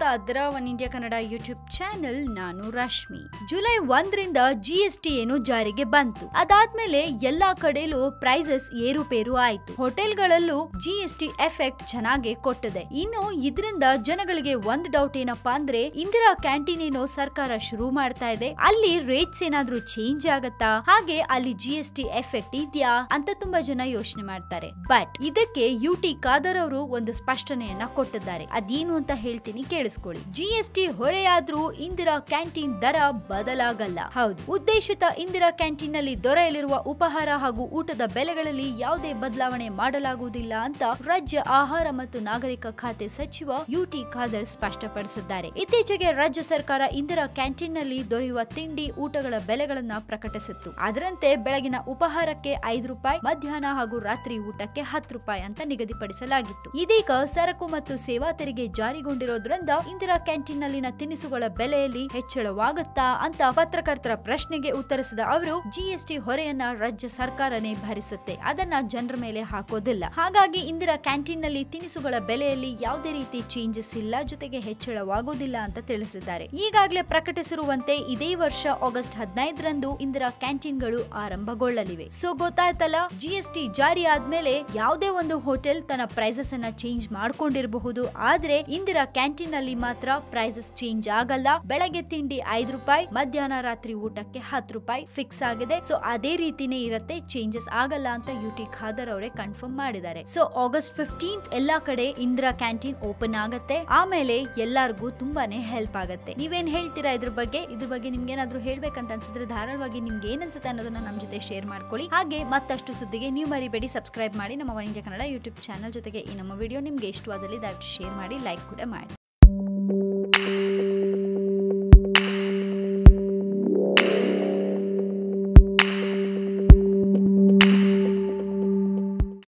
ನೋಡ್ತಾ ಇದ್ದೀರಾ one India Kannada YouTube channel ನಾನು ರಶ್ಮಿ. ಜುಲೈ ಒಂದರಿಂದ ಜಿ ಎಸ್ ಟಿ ಏನು ಜಾರಿಗೆ ಬಂತು. ಅದಾದ್ಮೇಲೆ ಎಲ್ಲಾ ಕಡೆಲೂ ಪ್ರೈಸಸ್ ಏರುಪೇರು ಆಯ್ತು. ಹೋಟೆಲ್ಗಳಲ್ಲೂ ಜಿ ಎಸ್ ಟಿ ಎಫೆಕ್ಟ್ ಚೆನ್ನಾಗಿ ಕೊಟ್ಟಿದೆ. ಇನ್ನು ಇದರಿಂದ ಜನಗಳಿಗೆ ಒಂದ್ ಡೌಟ್ ಏನಪ್ಪಾ ಅಂದ್ರೆ, ಇಂದಿರಾ ಕ್ಯಾಂಟೀನ್ ಏನೋ ಸರ್ಕಾರ ಶುರು ಮಾಡ್ತಾ ಇದೆ. ಅಲ್ಲಿ ರೇಟ್ಸ್ ಏನಾದ್ರೂ ಚೇಂಜ್ ಆಗತ್ತಾ? ಹಾಗೆ ಅಲ್ಲಿ ಜಿ ಎಸ್ ಟಿ ಎಫೆಕ್ಟ್ ಇದೆಯಾ? ಅಂತ ತುಂಬಾ ಜನ ಯೋಚನೆ ಮಾಡ್ತಾರೆ. ಬಟ್ ಇದಕ್ಕೆ ಯು ಟಿ ಖಾದರ್ ಅವರು ಒಂದು ಸ್ಪಷ್ಟನೆಯನ್ನ ಕೊಟ್ಟಿದ್ದಾರೆ. ಅದೇನು ಅಂತ ಹೇಳ್ತೀನಿ ಕೇಳಿಸ್ಕೊಳ್ಳಿ. ಜಿ ಎಸ್ ಟಿ ಹೊರೆಯಾದ್ರೂ ಇಂದಿರಾ ಕ್ಯಾಂಟೀನ್ ದರ ಬದಲಾಗಲ್ಲ. ಹೌದು. ಉದ್ದೇಶಿತ ಇಂದಿರಾ ಕ್ಯಾಂಟೀನ್ನಲ್ಲಿ ದೊರೆಯಲಿರುವ ಉಪಹಾರ ಹಾಗೂ ಊಟದ ಬೆಲೆಗಳಲ್ಲಿ ಯಾವುದೇ ಬದಲಾವಣೆ ಮಾಡಲಾಗುವುದಿಲ್ಲ ಅಂತ ರಾಜ್ಯ ಆಹಾರ ಮತ್ತು ನಾಗರಿಕ ಖಾತೆ ಸಚಿವ ಯು ಟಿ ಖಾದರ್ ಸ್ಪಷ್ಟಪಡಿಸಿದ್ದಾರೆ. ಇತ್ತೀಚೆಗೆ ರಾಜ್ಯ ಸರ್ಕಾರ ಇಂದಿರಾ ಕ್ಯಾಂಟೀನ್ನಲ್ಲಿ ದೊರೆಯುವ ತಿಂಡಿ, ಊಟಗಳ ಬೆಲೆಗಳನ್ನ ಪ್ರಕಟಿಸಿತ್ತು. ಅದರಂತೆ ಬೆಳಗಿನ ಉಪಹಾರಕ್ಕೆ ಐದು ರೂಪಾಯಿ, ಮಧ್ಯಾಹ್ನ ಹಾಗೂ ರಾತ್ರಿ ಊಟಕ್ಕೆ ಹತ್ತು ರೂಪಾಯಿ ಅಂತ ನಿಗದಿಪಡಿಸಲಾಗಿತ್ತು. ಇದೀಗ ಸರಕು ಮತ್ತು ಸೇವಾ ತೆರಿಗೆ ಜಾರಿಗೊಂಡಿರೋದ್ರಿಂದ ಇಂದಿರಾ ಕ್ಯಾಂಟೀನ್ ನಲ್ಲಿನ ತಿನಿಸುಗಳ ಬೆಲೆಯಲ್ಲಿ ಹೆಚ್ಚಳವಾಗುತ್ತಾ ಅಂತ ಪತ್ರಕರ್ತರ ಪ್ರಶ್ನೆಗೆ ಉತ್ತರಿಸಿದ ಅವರು ಜಿಎಸ್ಟಿ ಹೊರೆಯನ್ನ ರಾಜ್ಯ ಸರ್ಕಾರನೇ ಭರಿಸುತ್ತೆ. ಅದನ್ನ ಜನರ ಮೇಲೆ ಹಾಕೋದಿಲ್ಲ. ಹಾಗಾಗಿ ಇಂದಿರಾ ಕ್ಯಾಂಟೀನ್ನಲ್ಲಿ ತಿನಿಸುಗಳ ಬೆಲೆಯಲ್ಲಿ ಯಾವುದೇ ರೀತಿ ಚೇಂಜಸ್ ಇಲ್ಲ, ಜೊತೆಗೆ ಹೆಚ್ಚಳವಾಗುವುದಿಲ್ಲ ಅಂತ ತಿಳಿಸಿದ್ದಾರೆ. ಈಗಾಗಲೇ ಪ್ರಕಟಿಸಿರುವಂತೆ ಇದೇ ವರ್ಷ ಆಗಸ್ಟ್ ಹದಿನೈದರಂದು ಇಂದಿರಾ ಕ್ಯಾಂಟೀನ್ಗಳು ಆರಂಭಗೊಳ್ಳಲಿವೆ. ಸೊ ಗೊತ್ತಾಯ್ತಲ್ಲ ಜಿಎಸ್ಟಿ ಜಾರಿ ಆದ್ಮೇಲೆ ಯಾವುದೇ ಒಂದು ಹೋಟೆಲ್ ತನ್ನ ಪ್ರೈಸಸ್ ಅನ್ನ ಚೇಂಜ್ ಮಾಡ್ಕೊಂಡಿರಬಹುದು. ಆದ್ರೆ ಇಂದಿರಾ ಕ್ಯಾಂಟೀನ್ ನಲ್ಲಿ ಮಾತ್ರ ಪ್ರೈಸಸ್ ಚೇಂಜ್ ಆಗಲ್ಲ. ಬೆಳಗ್ಗೆ ತಿಂಡಿ ಐದು ರೂಪಾಯಿ, ಮಧ್ಯಾಹ್ನ ರಾತ್ರಿ ಊಟಕ್ಕೆ ಹತ್ತು ರೂಪಾಯಿ ಫಿಕ್ಸ್ ಆಗಿದೆ. ಸೊ ಅದೇ ರೀತಿನೇ ಇರುತ್ತೆ ಚೇಂಜಸ್ ಆಗಲ್ಲ ಅಂತ ಯು ಟಿ ಖಾದರ್ ಅವರೇ ಕನ್ಫರ್ಮ್ ಮಾಡಿದ್ದಾರೆ. ಸೊ ಆಗಸ್ಟ್ ಫಿಫ್ಟೀನ್ತ್ ಎಲ್ಲಾ ಕಡೆ ಇಂದಿರಾ ಕ್ಯಾಂಟೀನ್ ಓಪನ್ ಆಗತ್ತೆ. ಆಮೇಲೆ ಎಲ್ಲಾರ್ಗೂ ತುಂಬಾನೇ ಹೆಲ್ಪ್ ಆಗುತ್ತೆ. ನೀವೇನ್ ಹೇಳ್ತೀರಾ ಇದ್ರ ಬಗ್ಗೆ? ಇದ್ರ ಬಗ್ಗೆ ನಿಮ್ಗೆ ಏನಾದ್ರು ಹೇಳ್ಬೇಕಂತ ಅನ್ಸಿದ್ರೆ ಧಾರಾಳವಾಗಿ ನಿಮ್ಗೆ ಏನ್ ಅನ್ಸುತ್ತೆ ಅನ್ನೋದನ್ನ ನಮ್ಮ ಜೊತೆ ಶೇರ್ ಮಾಡ್ಕೊಳ್ಳಿ. ಹಾಗೆ ಮತ್ತಷ್ಟು ಸುದ್ದಿಗೆ ನೀವು ಮರಿಬೇಡಿ ಸಬ್ಸ್ಕ್ರೈಬ್ ಮಾಡಿ ನಮ್ಮ ಇಂಡಿಯಾ ಕನ್ನಡ ಯೂಟ್ಯೂಬ್ ಚಾನಲ್ ಜೊತೆಗೆ ಈ ನಮ್ಮ ವಿಡಿಯೋ ನಿಮ್ಗೆ ಇಷ್ಟವಾದಲ್ಲಿ ದಯವಿಟ್ಟು ಶೇರ್ ಮಾಡಿ ಲೈಕ್ ಕೂಡ ಮಾಡಿ.